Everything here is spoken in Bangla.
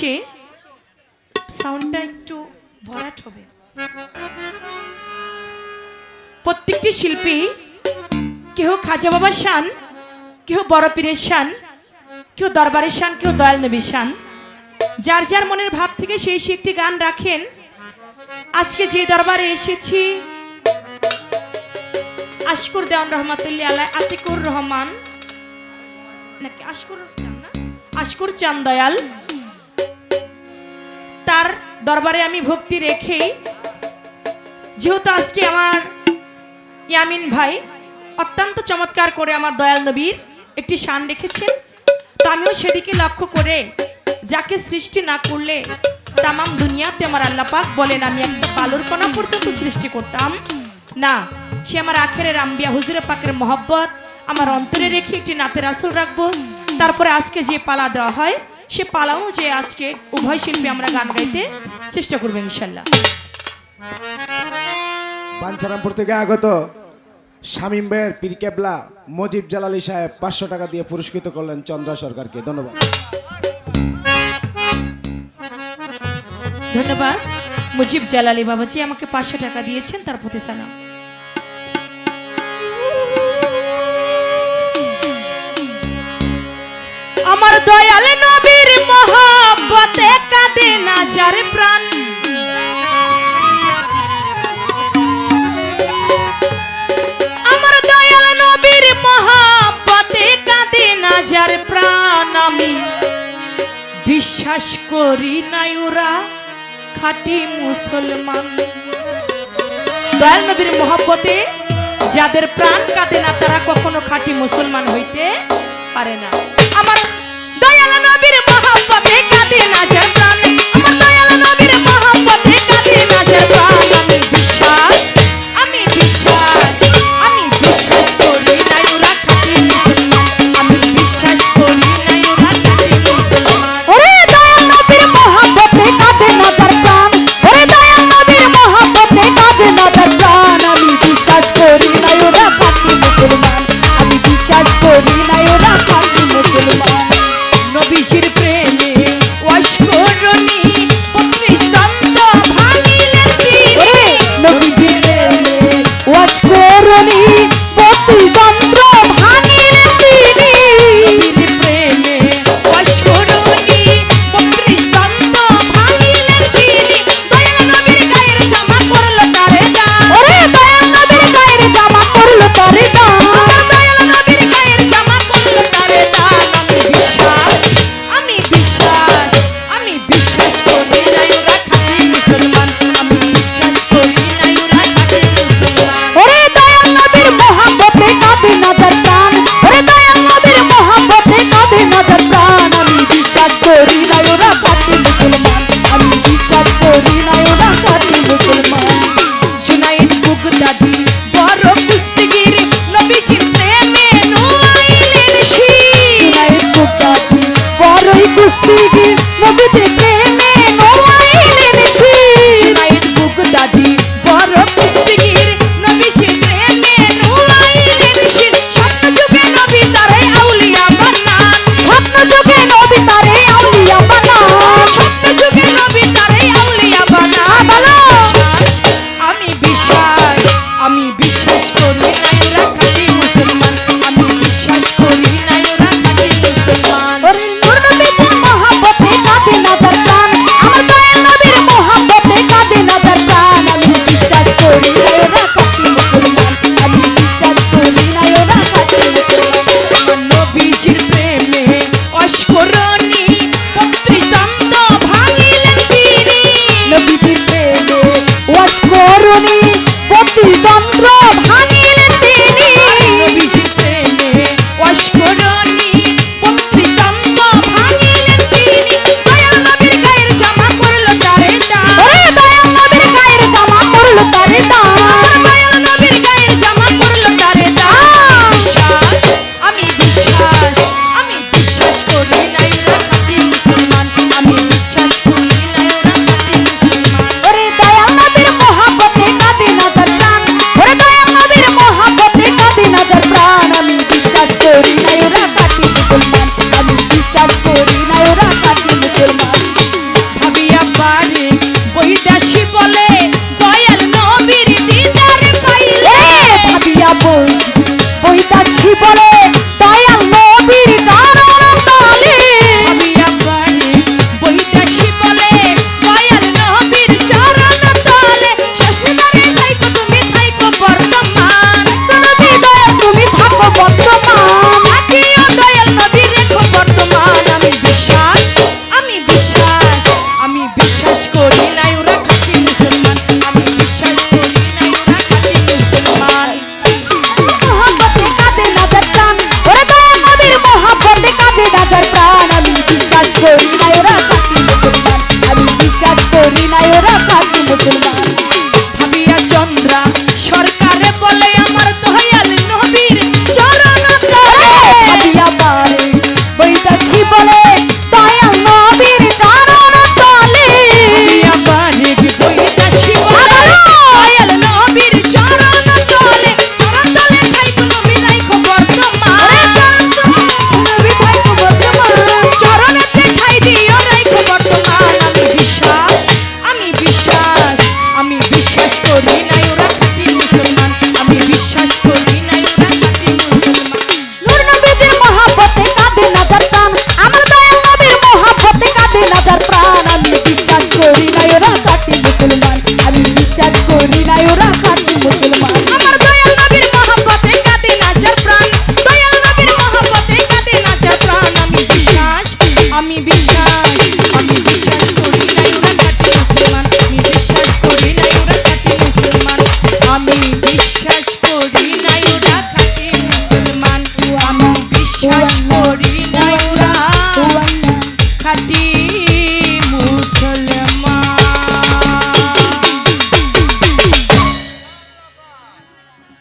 সে সাউন্ডটা একটু ভরাট হবে। প্রত্যেকটি শিল্পী, কেহ খাজা বাবার শান, কেহ বড় পীরের শান কেউ দরবারের শান কেউ দয়াল নবীর শান, যার যার মনের ভাব থেকে সেই সে একটি গান রাখেন। আজকে যে দরবারে এসেছি, আশকুর দেওয়ান রহমাতুল্লাহ আলাই আতিকুর রহমান, নাকি আশকুর আশকুর চান দয়াল। দরবারে আমি ভক্তি রেখেই যেহেতু আজকে আমার ইয়ামিন ভাই অত্যন্ত চমৎকার করে আমার দয়াল নবীর একটি শান রেখেছেন, তো আমিও সেদিকে লক্ষ্য করে যাকে সৃষ্টি না করলে তামাম দুনিয়াতে আমার আল্লাপাক বলেন, আমি একটা বালুর কণা পর্যন্ত সৃষ্টি করতাম। না, সে আমার আখেরের আম্বিয়া, হুজুরে পাকের মহব্বত, আমার অন্তরে রেখে একটি নাতের আসল রাখব, তারপরে আজকে যে পালা দেওয়া হয় সে পালা অনুযায়ী আজকে উভয় শিল্পী আমরা গান গাইতে চেষ্টা করব ইনশাল্লাহ। পাঞ্চারামপুর থেকে আগত শামীম ভাইয়ের পীর কেবলা মজিব জালালি সাহেব পাঁচশো টাকা দিয়ে পুরস্কৃত করলেন চন্দ্রা সরকারকে। ধন্যবাদ। ধন্যবাদ। মুজিব জালালি বাবাজি আমাকে পাঁচশো টাকা দিয়েছেন তার প্রতি সালাম। আমার দয়াল নবীর মহাব্বতে কাঁদে না যার প্রাণ। বিশ্বাস করি নাই ওরা খাঁটি মুসলমান। দয়াল নবীর মহব্বতে যাদের প্রাণ কাঁদে না, তারা কখনো খাঁটি মুসলমান হইতে পারে না। আমার দয়াল নবীর মহব্বতে কাঁদে না Open Ulan